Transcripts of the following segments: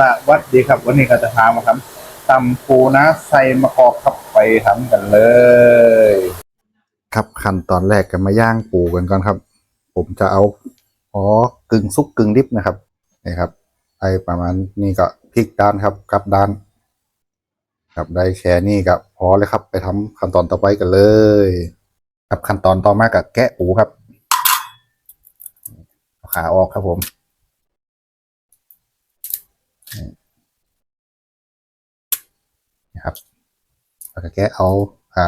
สวัสดีครับ วันนี้ก็จะพามาทำตำปูนะใส่มะกอกครับไปทำกันเลย ครับขั้นตอนแรกกันมาย่างปูกันก่อนครับ ผมจะเอาอ๋อกึ่งซุกกึ่งดิบนะครับนี่ครับไอประมาณนี้ก็พลิกด้านครับกลับด้านครับได้แค่นี้ก็พอเลยครับ ไปทำขั้นตอนต่อไปกันเลย ครับขั้นตอนต่อมากับแกะปูครับขาออกครับผม นะครับแล้วก็แกะเอาอ่า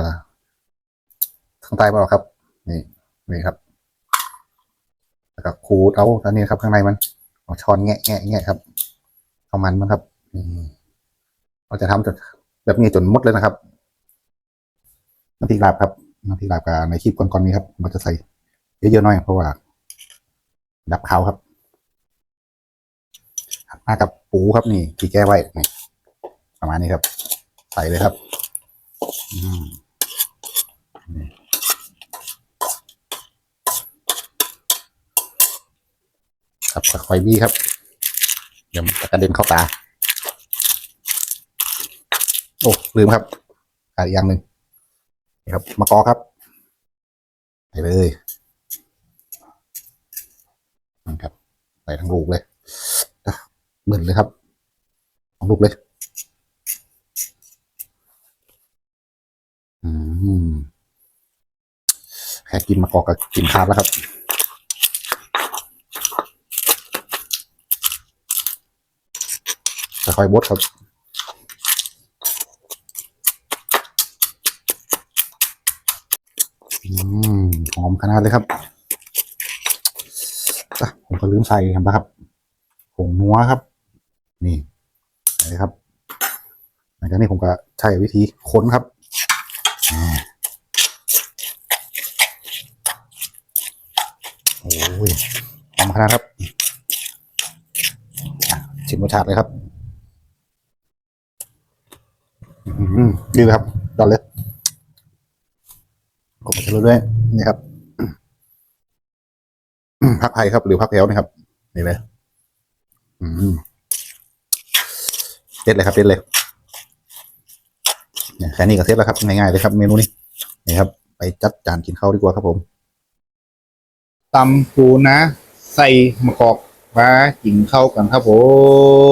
ข้างใต้มาออครับ นี่นี่ครับ แล้วก็ขูดเอาอันนี้ครับข้างในมันเอาช้อนแงะแงะแงะครับเอามันมันครับนี่เราจะทำจนแบบนี้จนมดเลยนะครับน้ำพริกลาบครับน้ำพริกลาบกับในคลิปก่อนๆนี้ครับเราจะใส่เยอะๆหน่อยเพราะว่าดับเขาครับมากับปูครับนี่ที่แก้ไว้ประมาณนี้ครับ ใส่เลยครับครับค่อยๆบี้ครับเดี๋ยวมันจะกระเด็นเข้าตา โอ้ลืมครับขาดอีกอย่างหนึ่งนี่ครับมะกอครับใส่เลยนะครับใส่ทั้งลูกเลยเบิ่นเลยครับทั้งลูกเลย อืม แค่กินมะกอกก็กินขาดแล้วครับค่อยๆบดครับอหอมขนาดเลยครับผมก็ลืมใส่ครับนะครับผงนัวครับ นี่ใส่ครับหลังจากนี้ผมก็ใช้วิธีค้นครับอ่า โอ้ยมขนาดครับชิมรสชาติเลยครับอืมดีเลยครับยอดเลยกดไปเรื่อยนี่ครับพักไทยครับ หรือพักแถวนะครับ นี่เลยอืมเด็ดเลยครับเด็ดเลยเนี่ยแค่นี้ก็เสร็จแล้วครับง่ายๆเลยครับ เมนูนี้นี่ครับ ไปจัดจานกินข้าวดีกว่าครับผม ตำปูนะ ใส่มะกอกมากินข้ากันครับผม